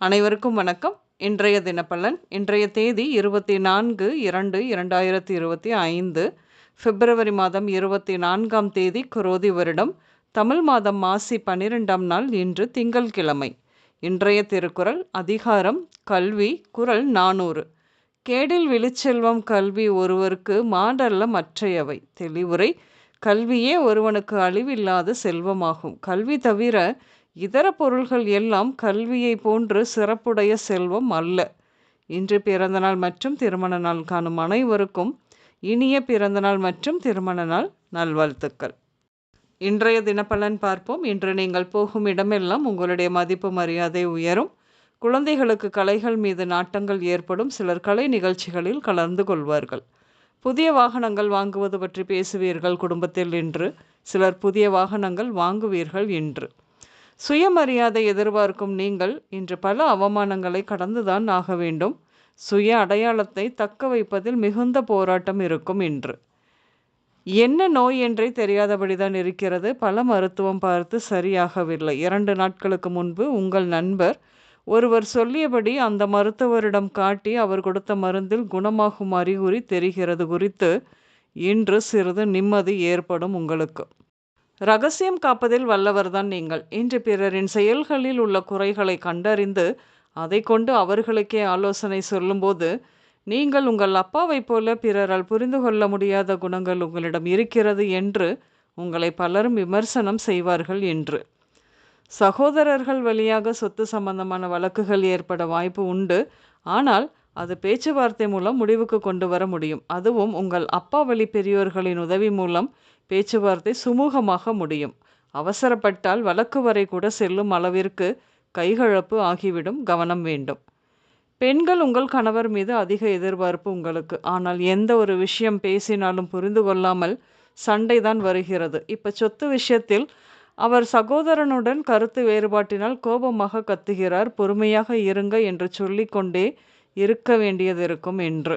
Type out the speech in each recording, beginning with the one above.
அனைவருக்கும் வணக்கம். இன்றைய தினப்பலன் இன்றைய தேதி இருபத்தி நான்கு இரண்டு இரண்டாயிரத்தி இருபத்தி ஐந்து பிப்ரவரி மாதம் இருபத்தி நான்காம் தேதி குரோதி வருடம் தமிழ் மாதம் மாசி பன்னிரெண்டாம் நாள் இன்று திங்கள்கிழமை. இன்றைய திருக்குறள் அதிகாரம் கல்வி குரல் நானூறு. கேடில் விழிச்செல்வம் கல்வி ஒருவருக்கு மாடல்ல மற்றையவை. தெளிவுரை கல்வியே ஒருவனுக்கு அழிவில்லாத செல்வமாகும். கல்வி தவிர இதர பொருள்கள் எல்லாம் கல்வியை போன்று சிறப்புடைய செல்வம் அல்ல. இன்று பிறந்தநாள் மற்றும் திருமண நாள் காணும் அனைவருக்கும் இனிய பிறந்தநாள் மற்றும் திருமண நாள் நல்வாழ்த்துக்கள். இன்றைய தினப்பலன் பார்ப்போம். இன்று நீங்கள் போகும் இடமெல்லாம் உங்களுடைய மதிப்பு மரியாதை உயரும். குழந்தைகளுக்கு கலைகள் மீது நாட்டங்கள் ஏற்படும். சிலர் கலை நிகழ்ச்சிகளில் கலந்து கொள்வார்கள். புதிய வாகனங்கள் வாங்குவது பற்றி பேசுவீர்கள் குடும்பத்தில் இன்று. சிலர் புதிய வாகனங்கள் வாங்குவீர்கள் இன்று. சுயமரியாதை எதிர்பார்க்கும் நீங்கள் இன்று பல அவமானங்களை கடந்துதான் ஆக வேண்டும். சுய அடையாளத்தை தக்க வைப்பதில் மிகுந்த போராட்டம் இருக்கும் இன்று. என்ன நோய் என்றே தெரியாதபடிதான் இருக்கிறது. பல மருத்துவம் பார்த்து சரியாகவில்லை. இரண்டு நாட்களுக்கு முன்பு உங்கள் நண்பர் ஒருவர் சொல்லியபடி அந்த மருத்துவரிடம் காட்டி அவர் கொடுத்த மருந்தில் குணமாகும் அறிகுறி தெரிகிறது குறித்து இன்று சிறிது நிம்மதி ஏற்படும் உங்களுக்கு. ரகசியம் காப்பதில் வல்லவர்தான் நீங்கள். இன்று பிறரின் செயல்களில் உள்ள குறைகளை கண்டறிந்து அதை கொண்டு அவர்களுக்கே ஆலோசனை சொல்லும்போது நீங்கள் உங்கள் அப்பாவைப் போல பிறரால் புரிந்து கொள்ள முடியாத குணங்கள் உங்களிடம் இருக்கிறது என்று உங்களை பலரும் விமர்சனம் செய்வார்கள் என்று. சகோதரர்கள் வழியாக சொத்து சம்பந்தமான வழக்குகள் ஏற்பட வாய்ப்பு உண்டு. ஆனால் அது பேச்சுவார்த்தை மூலம் முடிவுக்கு கொண்டு வர முடியும். அதுவும் உங்கள் அப்பா வழி பெரியோர்களின் உதவி மூலம் பேச்சுவார்த்தை சுமூகமாக முடியும். அவசரப்பட்டால் வழக்கு வரை கூட செல்லும் அளவிற்கு கைகழப்பு ஆகிவிடும் கவனம் வேண்டும். பெண்கள் உங்கள் கணவர் மீது அதிக எதிர்பார்ப்பு உங்களுக்கு. ஆனால் எந்த ஒரு விஷயம் பேசினாலும் புரிந்து கொள்ளாமல் சண்டைதான் வருகிறது. இப்போ சொத்து விஷயத்தில் அவர் சகோதரனுடன் கருத்து வேறுபாட்டினால் கோபமாக கத்துகிறார். பொறுமையாக இருங்க என்று சொல்லிக்கொண்டே இருக்க வேண்டியது இருக்கும் என்று.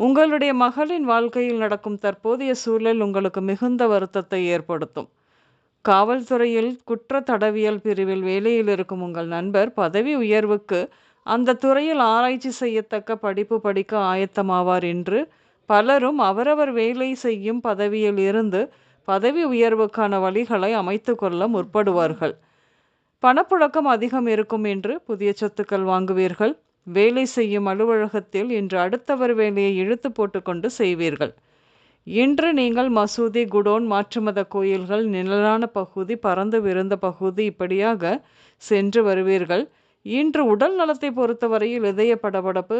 உங்களுடைய மகளின் வாழ்க்கையில் நடக்கும் தற்போதைய சூழல் உங்களுக்கு மிகுந்த வருத்தத்தை ஏற்படுத்தும். காவல்துறையில் குற்ற தடவியல் பிரிவில் வேலையில் இருக்கும் உங்கள் நண்பர் பதவி உயர்வுக்கு அந்த துறையில் ஆராய்ச்சி செய்யத்தக்க படிப்பு படிக்க ஆயத்தமாவார் என்று பலரும் அவரவர் வேலை செய்யும் பதவியில் இருந்து பதவி உயர்வுக்கான வழிகளை அமைத்து கொள்ள முற்படுவார்கள். பணப்புழக்கம் அதிகம் இருக்கும் என்று புதிய சொத்துக்கள் வாங்குவீர்கள். வேலை செய்யும் அலுவலகத்தில் இன்று அடுத்தவர் வேலையை இழுத்து போட்டுக்கொண்டு செய்வீர்கள். இன்று நீங்கள் மசூதி குடோன் மாற்றுமத கோயில்கள் நிழலான பகுதி பறந்து விருந்த பகுதி இப்படியாக சென்று வருவீர்கள். இன்று உடல் நலத்தை பொறுத்தவரையில் இதய படபடப்பு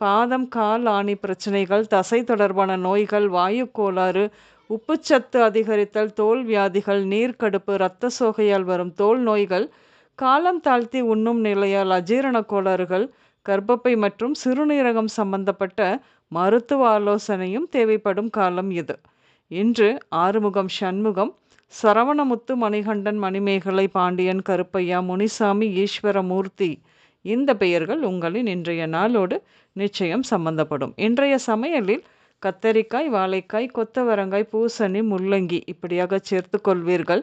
பாதம் கால் ஆணி பிரச்சனைகள் தசை தொடர்பான நோய்கள் வாயு கோளாறு உப்புச்சத்து அதிகரித்தல் தோல் வியாதிகள் நீர்க்கடுப்பு இரத்த சோகையால் வரும் தோல் நோய்கள் காலம் தாழ்த்தி உண்ணும் நிலையால் அஜீரண கோளாறுகள் கர்ப்பப்பை மற்றும் சிறுநீரகம் சம்பந்தப்பட்ட மருத்துவ ஆலோசனையும் தேவைப்படும் காலம் இது. இன்று ஆறுமுகம் சண்முகம் சரவணமுத்து மணிகண்டன் மணிமேகலை பாண்டியன் கருப்பையா முனிசாமி ஈஸ்வரமூர்த்தி இந்த பெயர்கள் உங்களின் இன்றைய நாளோடு நிச்சயம் சம்பந்தப்படும். இன்றைய சமையலில் கத்தரிக்காய் வாழைக்காய் கொத்தவரங்காய் பூசணி முள்ளங்கி இப்படியாக சேர்த்து கொள்வீர்கள்.